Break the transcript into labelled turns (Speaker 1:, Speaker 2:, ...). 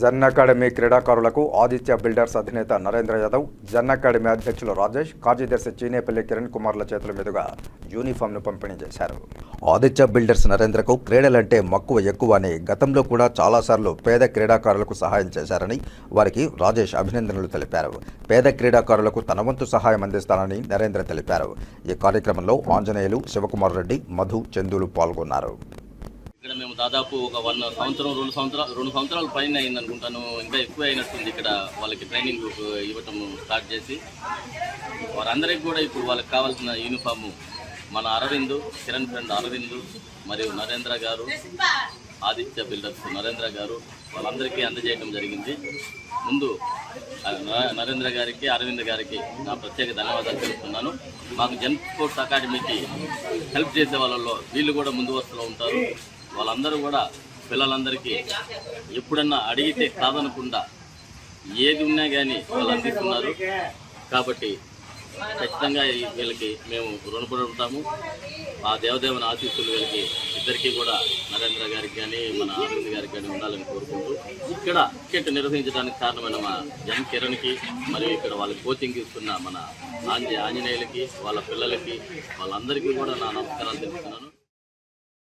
Speaker 1: Jan academy క్రీడాకారులకు Aditya builders అధినేత Narendra Yadav Jan academy అధ్యక్షులు రాజేష్ కార్యదర్శి చీనేపల్లి కిరణ్ కుమార్ల చేతుల మీదుగా యూనిఫామ్ను పంపిణీ చేశారు. ఆదిత్య బిల్డర్స్ నరేంద్రకు క్రీడలంటే మక్కువ ఎక్కువ అని గతంలో కూడా చాలాసార్లు పేద క్రీడాకారులకు సహాయం చేశారని వారికి రాజేష్ అభినందనలు తెలిపారు. పేద క్రీడాకారులకు తన వంతు సహాయం అందిస్తానని నరేంద్ర తెలిపారు. ఈ కార్యక్రమంలో ఆంజనేయులు శివకుమార్ రెడ్డి మధు చందులు పాల్గొన్నారు.
Speaker 2: ఇక్కడ మేము దాదాపు ఒక వన్ సంవత్సరం రెండు సంవత్సరాలు రెండు సంవత్సరాల పైన అయింది అనుకుంటాను ఇంకా ఎక్కువ అయినట్టుంది ఇక్కడ వాళ్ళకి ట్రైనింగ్ ఇవ్వటం స్టార్ట్ చేసి. వారందరికీ కూడా ఇప్పుడు వాళ్ళకి కావాల్సిన యూనిఫాము మన అరవింద్ కిరణ్ ఫ్రెండ్ అరవింద్ మరియు నరేంద్ర గారు ఆదిత్య బిల్డర్స్ నరేంద్ర గారు వాళ్ళందరికీ అందజేయడం జరిగింది. ముందు నరేంద్ర గారికి అరవింద్ గారికి నా ప్రత్యేక ధన్యవాదాలు తెలుపుతున్నాను. మాకు జన్ స్పోర్ట్స్ అకాడమీకి హెల్ప్ చేసే వాళ్ళలో వీళ్ళు కూడా ముందు వరుసలో ఉంటారు. వాళ్ళందరూ కూడా పిల్లలందరికీ ఎప్పుడన్నా అడిగితే కాదనకుండా ఏది ఉన్నా కానీ వాళ్ళు అందిస్తున్నారు. కాబట్టి ఖచ్చితంగా వీళ్ళకి మేము రుణపడి ఉంటాము ఆ దేవదేవుని ఆశీస్సులు వీళ్ళకి ఇద్దరికీ కూడా నరేంద్ర గారికి కానీ మన ఆనంద్ గారికి కానీ ఉండాలని కోరుకుంటూ ఇక్కడ క్రికెట్ నిర్వహించడానికి కారణమైన మా జన్ కిరణ్కి మరియు ఇక్కడ వాళ్ళకి కోచింగ్ ఇస్తున్న మన ఆంజ ఆంజనేయులకి వాళ్ళ పిల్లలకి వాళ్ళందరికీ కూడా నా నమస్కారాలు తెలుపుతున్నాను.